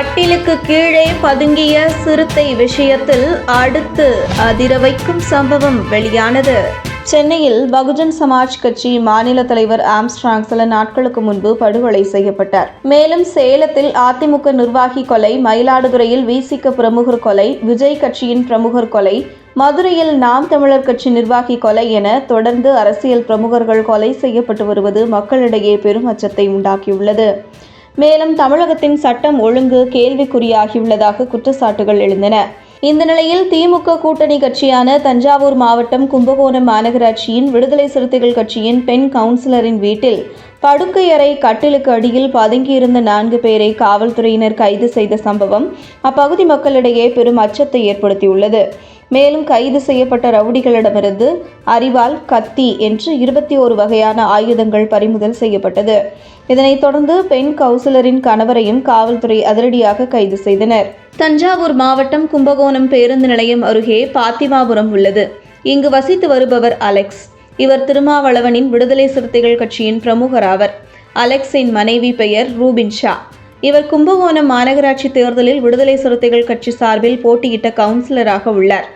கட்டிலுக்கு கீழே பதுங்கிய சிறுத்தை விஷயத்தில் அடுத்து அதிர வைக்கும் சம்பவம் வெளியானது. சென்னையில் பகுஜன் சமாஜ் கட்சி மாநில தலைவர் ஆம்ஸ்ட்ராங் சில நாட்களுக்கு முன்பு படுகொலை செய்யப்பட்டார். மேலும் சேலத்தில் அதிமுக நிர்வாகி கொலை மயிலாடுதுறையில் விசிக பிரமுகர் கொலை விஜய் கட்சியின் பிரமுகர் கொலை மதுரையில் நாம் தமிழர் கட்சி நிர்வாகி கொலை என தொடர்ந்து அரசியல் பிரமுகர்கள் கொலை செய்யப்பட்டு வருவது மக்களிடையே பெரும் அச்சத்தை உண்டாக்கியுள்ளது. மேலும் தமிழகத்தின் சட்டம் ஒழுங்கு கேள்விக்குறியாகியுள்ளதாக குற்றச்சாட்டுகள் எழுந்தன. இந்த நிலையில் திமுக கூட்டணி கட்சியான தஞ்சாவூர் மாவட்டம் கும்பகோணம் மாநகராட்சியின் விடுதலை சிறுத்தைகள் கட்சியின் பெண் கவுன்சிலரின் வீட்டில் படுக்கையறை கட்டிலுக்கு அடியில் பதுங்கியிருந்த நான்கு பேரை காவல்துறையினர் கைது செய்த சம்பவம் அப்பகுதி மக்களிடையே பெரும் அச்சத்தை ஏற்படுத்தியுள்ளது. மேலும் கைது செய்யப்பட்ட ரவுடிகளிடமிருந்து அரிவாள் கத்தி என்று இருபத்தி ஒரு வகையான ஆயுதங்கள் பறிமுதல் செய்யப்பட்டது. இதனைத் தொடர்ந்து பெண் கவுன்சிலரின் கணவரையும் காவல்துறை அதிரடியாக கைது செய்தனர். தஞ்சாவூர் மாவட்டம் கும்பகோணம் பேருந்து நிலையம் அருகே பாத்திமாபுரம் உள்ளது. இங்கு வசித்து வருபவர் அலெக்ஸ். இவர் திருமாவளவனின் விடுதலை சிறுத்தைகள் கட்சியின் பிரமுகர் ஆவர். அலெக்ஸின் மனைவி பெயர் ரூபின் ஷா. இவர் கும்பகோணம் மாநகராட்சி தேர்தலில் விடுதலை சிறுத்தைகள் கட்சி சார்பில் போட்டியிட்ட கவுன்சிலராக உள்ளார்.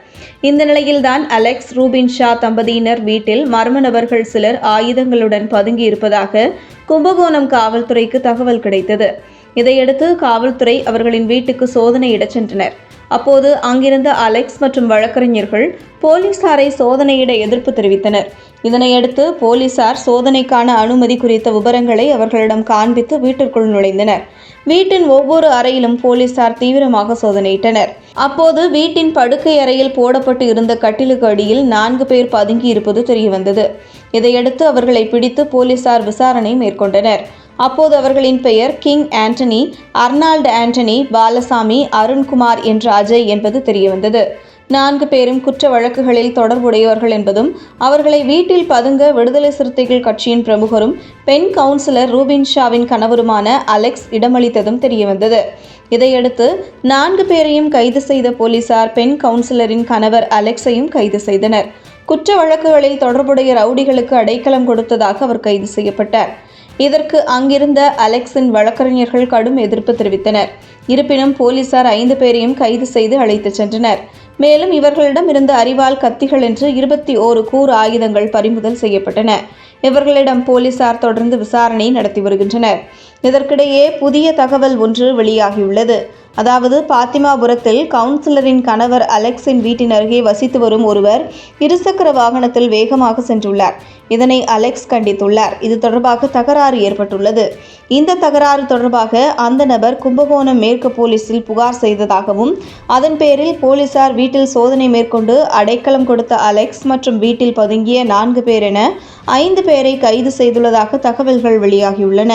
இந்த நிலையில்தான் அலெக்ஸ் ரூபின் ஷா தம்பதியினர் வீட்டில் மர்ம நபர்கள் சிலர் ஆயுதங்களுடன் பதுங்கி இருப்பதாக கும்பகோணம் காவல்துறைக்கு தகவல் கிடைத்தது. இதையடுத்து காவல்துறை அவர்களின் வீட்டுக்கு சோதனையிடச் சென்றனர். அப்போது அங்கிருந்த அலெக்ஸ் மற்றும் வழக்கறிஞர்கள் போலீசாரை சோதனையிட எதிர்ப்பு தெரிவித்தனர். இதனையடுத்து போலீசார் சோதனைக்கான அனுமதி குறித்த விவரங்களை அவர்களிடம் காண்பித்து வீட்டிற்குள் நுழைந்தனர். வீட்டின் ஒவ்வொரு அறையிலும் போலீசார் தீவிரமாக சோதனையிட்டனர். அப்போது வீட்டின் படுக்கை அறையில் போடப்பட்டு இருந்த கட்டிலுக்கு அடியில் நான்கு பேர் பதுங்கி இருப்பது தெரியவந்தது. இதையடுத்து அவர்களை பிடித்து போலீசார் விசாரணை மேற்கொண்டனர். அப்போது அவர்களின் பெயர் King Antony Arnold Antony Balasamy Arunkumar என்ற அஜய் என்பது தெரியவந்தது. நான்கு பேரும் குற்ற வழக்குகளில் தொடர்புடையவர்கள் என்பதும் அவர்களை வீட்டில் பதுங்க விடுதலை சிறுத்தைகள் கட்சியின் பிரமுகரும் பெண் கவுன்சிலர் ரூபின் ஷாவின் கணவருமான அலெக்ஸ் இடமளித்ததும் தெரியவந்தது. இதையடுத்து நான்கு பேரையும் கைது செய்த போலீசார் பெண் கவுன்சிலரின் கணவர் அலெக்ஸையும் கைது செய்தனர். குற்ற வழக்குகளில் தொடர்புடைய ரவுடிகளுக்கு அடைக்கலம் கொடுத்ததாக அவர் கைது செய்யப்பட்டார். இதற்கு அங்கிருந்த அலெக்ஸின் வழக்கறிஞர்கள் கடும் எதிர்ப்பு தெரிவித்தனர். இருப்பினும் போலீசார் ஐந்து பேரையும் கைது செய்து அழைத்துச் சென்றனர். மேலும் இவர்களிடம் இருந்த அறிவால் கத்திகள் என்று இருபத்தி ஓரு கூர் ஆயுதங்கள் பறிமுதல் செய்யப்பட்டன. இவர்களிடம் போலீசார் தொடர்ந்து விசாரணை நடத்தி வருகின்றனர். இதற்கிடையே புதிய தகவல் ஒன்று வெளியாகியுள்ளது. அதாவது பாத்திமாபுரத்தில் கவுன்சிலரின் கணவர் அலெக்ஸின் வீட்டின் அருகே வசித்து வரும் ஒருவர் இருசக்கர வாகனத்தில் வேகமாக சென்றுள்ளார். இதனை அலெக்ஸ் கண்டித்துள்ளார். இது தொடர்பாக தகராறு ஏற்பட்டுள்ளது. இந்த தகராறு தொடர்பாக அந்த நபர் கும்பகோணம் மேற்கு போலீசில் புகார் செய்ததாகவும் அதன் பேரில் போலீசார் வீட்டில் சோதனை மேற்கொண்டு அடைக்கலம் கொடுத்த அலெக்ஸ் மற்றும் வீட்டில் பதுங்கிய நான்கு பேர் என ஐந்து பேரை கைது செய்துள்ளதாக தகவல்கள் வெளியாகியுள்ளன.